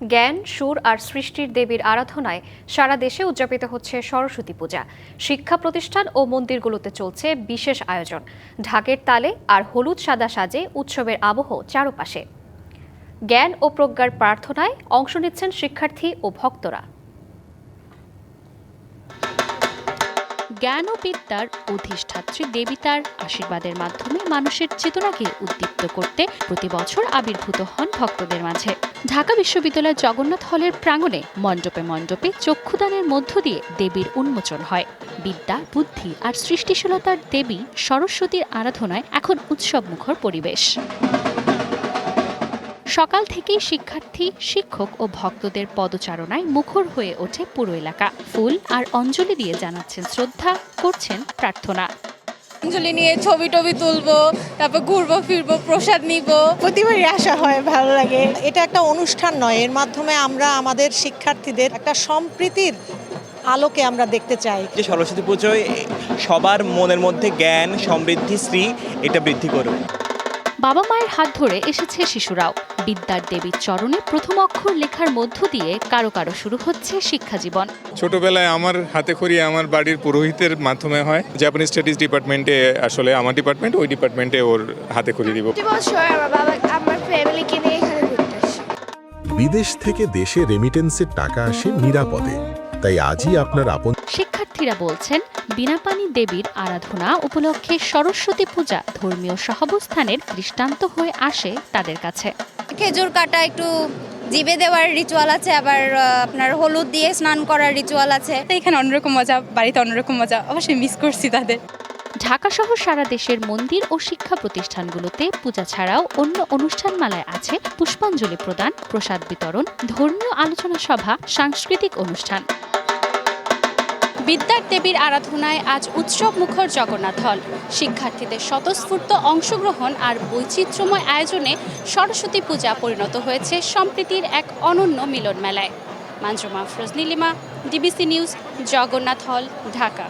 জ্ঞান, সুর আর সৃষ্টির দেবীর আরাধনায় সারা দেশে উদযাপিত হচ্ছে সরস্বতী পূজা। শিক্ষা প্রতিষ্ঠান ও মন্দিরগুলোতে চলছে বিশেষ আয়োজন। ঢাকের তালে আর হলুদ সাদা সাজে উৎসবের আবহ চারপাশে। জ্ঞান ও প্রজ্ঞার প্রার্থনায় অংশ নিচ্ছেন শিক্ষার্থী ও ভক্তরা। জ্ঞান ও বিদ্যার অধিষ্ঠাত্রী দেবী তার আশীর্বাদের মাধ্যমে মানুষের চেতনাকে উদ্দীপ্ত করতে প্রতি বছর আবির্ভূত হন ভক্তদের মাঝে। ঢাকা বিশ্ববিদ্যালয়ের জগন্নাথ হলের প্রাঙ্গণে মণ্ডপে মণ্ডপে চক্ষুদানের মধ্য দিয়ে দেবীর উন্মোচন হয়। বিদ্যা, বুদ্ধি আর সৃষ্টিশীলতার দেবী সরস্বতীর আরাধনায় এখন উৎসবমুখর পরিবেশ। সকাল থেকেই শিক্ষার্থী শিক্ষক ও ভক্তদের পদচারণায় মুখর হয়ে ওঠে পুরো এলাকা। ফুল আর অঞ্জলি দিয়ে জানাচ্ছেন শ্রদ্ধা করছেন প্রার্থনা। অঞ্জলি নিয়ে ছবি টবি তুলবো তারপর ঘুরবো ফিরবো প্রসাদ নিব। প্রতিবারই আসা হয় ভালো লাগে। এটা একটা অনুষ্ঠান নয় এর মাধ্যমে আমরা আমাদের শিক্ষার্থীদের একটা সম্প্রীতির আলোকে আমরা দেখতে চাই। যে সরস্বতী পুজোয় সবার মনের মধ্যে জ্ঞান সমৃদ্ধি শ্রী এটা বৃদ্ধি করুক। বাবা মায়ের হাত ধরে এসেছে শিশুরাও। বিদ্যার দেবীর চরণে প্রথম অক্ষর লেখার মধ্য দিয়ে কারও কারও শুরু হচ্ছে শিক্ষা জীবন। ছোটবেলায় আমার হাতে খড়ি আমার বাড়ির পুরোহিতের মাধ্যমে হয়। জাপানিজ স্টাডিজ ডিপার্টমেন্টে আসলে আমার ডিপার্টমেন্ট ওই ডিপার্টমেন্টে ওর হাতে খড়ি দিব। প্রতি বছর আমার বাবা আমার ফ্যামিলিকে নিয়ে এখানে ঘুরতে আসে। বিদেশ থেকে দেশে রেমিটেন্সের টাকা আসে নিরাপদে। তাই আজই আপনার আপন শিক্ষার্থীরা বলছেন বিনাপানি দেবীর আরাধনা উপলক্ষে সরস্বতী পূজা ধর্মীয় সহাবস্থানের দৃষ্টান্ত হয়ে আসে তাদের কাছে। খেজুর কাটা একটু জিবে দেওয়ার রিচুয়াল আছে আবার আপনার হলুদ দিয়ে স্নান করার রিচুয়াল আছে। এখানে অন্যরকম মজা বাড়িতে অন্যরকম মজা অবশ্যই মিস করছি তাদের। ঢাকা সহ সারা দেশের মন্দির ও শিক্ষা প্রতিষ্ঠানগুলোতে পূজা ছাড়াও অন্য অনুষ্ঠান অনুষ্ঠানমালায় আছে পুষ্পাঞ্জলি প্রদান, প্রসাদ বিতরণ, ধর্মীয় আলোচনা সভা, সাংস্কৃতিক অনুষ্ঠান। বিদ্যার দেবীর আরাধনায় আজ উৎসব মুখর জগন্নাথ হল। শিক্ষার্থীদের স্বতঃস্ফূর্ত অংশগ্রহণ আর বৈচিত্র্যময় আয়োজনে সরস্বতী পূজা পরিণত হয়েছে সম্প্রীতির এক অনন্য মিলন মেলায় Manjuma Feroz Nilima DBC news, Jagannath hall, Dhaka.